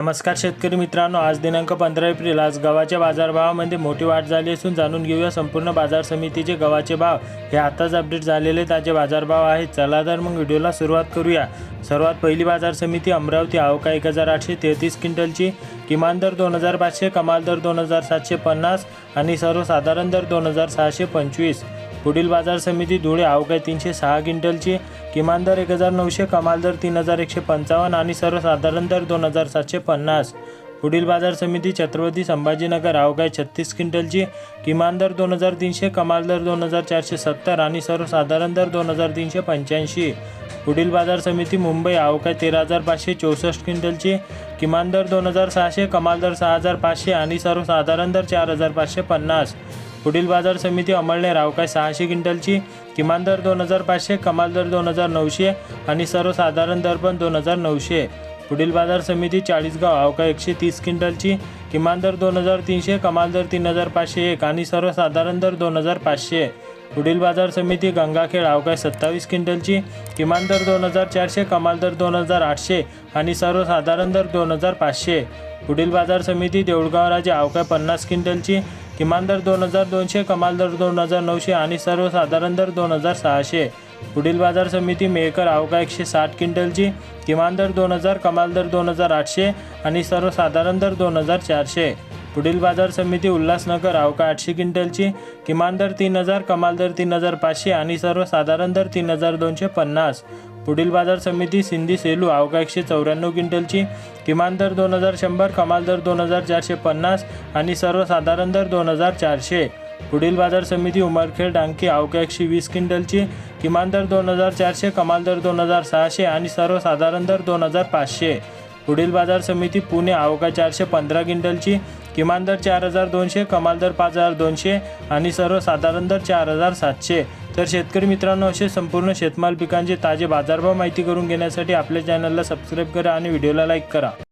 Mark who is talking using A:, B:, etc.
A: नमस्कार शेतकरी मित्रांनो आज दिनांक पंधरा एप्रिल. आज गव्हाच्या बाजारभावामध्ये मोठी वाढ झाली असून जाणून घेऊया संपूर्ण बाजार समितीचे गव्हाचे भाव. हे आताच अपडेट झालेले ताजे बाजारभाव आहेत. चला तर मग व्हिडिओला सुरुवात करूया. सर्वात पहिली बाजार समिती अमरावती. आवका एक हजार आठशे तेहतीस क्विंटलची. किमान दर दोन हजार पाचशे कमाल दर दोन हजार सातशे पन्नास आणि सर्वसाधारण दर दोन हजार सहाशे पंचवीस. पुढील बाजार समिती धुळे अवघ्या तीनशे सहा क्विंटलची किमान दर एक हजार नऊशे कमाल दर तीन हजार एकशे पंचावन्न आणि सर्वसाधारण दर दोन हजार सातशे पन्नास. पुढील बाजार समिती छत्रपती संभाजीनगर अवघ्या छत्तीस क्विंटलची किमान दर दोन हजार तीनशे कमाल दर दोन हजार चारशे सत्तर आणि सर्वसाधारण दर दोन हजार तीनशे पंच्याऐंशी. पुढील बाजार समिती मुंबई अवघ्या तेरा हजार पाचशे चौसष्ट क्विंटलची किमान दर दोन हजार सहाशे कमाल दर सहा हजार पाचशे आणि सर्वसाधारण दर चार हजार पाचशे पन्नास. पुढील बाजार समिती अमळणे रावकाय सहाशे क्विंटलची किमान दर दोन हजार पाचशे कमाल दर दोन हजार नऊशे आणि सर्वसाधारण दर पण दोन हजार नऊशे. पुढील बाजार समिती चाळीसगाव अवका एकशे तीस क्विंटलची किमान दर दोन हजार तीनशे कमाल दर तीन हजार पाचशे एक आणि सर्वसाधारण दर दोन हजार पाचशे. पुढील बाजार समिती गंगाखेड अवकाय सत्तावीस क्विंटलची किमान दर दोन हजार चारशे कमाल दर दोन हजार आठशे आणि सर्वसाधारण दर दोन हजार पाचशे. पुढील बाजार समिती देऊळगाव राजे अवकाय पन्नास क्विंटलची किमान दर दोन हजार दोनशे कमाल दर दोन हजार नऊशे आणि सर्वसाधारण दर दोन हजार सहाशे. पुढील बाजार समिती मेकर अवघा एकशे साठ क्विंटलची किमान दर दोन हजार कमाल दर दोन हजार आठशे आणि सर्वसाधारण दर दोन हजार चारशे. पुढील बाजार समिती उल्हासनगर अवका आठशे क्विंटलची किमान दर तीन हजार कमाल दर तीन हजार पाचशे आणि सर्वसाधारण दर तीन हजार दोनशे पन्नास. पुढील बाजार समिती सिंधी सेलू अवघा एकशे चौऱ्याण्णव क्विंटलची किमान दर दोन हजार शंभर कमाल दर दोन हजार चारशे पन्नास आणि सर्वसाधारण दर दोन हजार चारशे. पुढील बाजार समिती उमरखेड डांकी अवघ्या एकशे वीस क्विंटलची किमान दर दोन हजार चारशे कमाल दर दोन हजार सहाशे आणि सर्वसाधारण दर दोन हजार पाचशे. पुढील बाजार समिती पुणे अवघा चारशे पंधरा क्विंटलची किमान दर चार हजार दोनशे कमाल दर पाच हजार दोनशे आणि सर्वसाधारण दर चार हजार सातशे. तर शेतकरी मित्रांनो असे संपूर्ण शेतमाल पिकांचे ताजे बाजारभाव माहिती करून घेण्यासाठी आपल्या चॅनलला सबस्क्राईब करा आणि व्हिडिओला लाईक करा.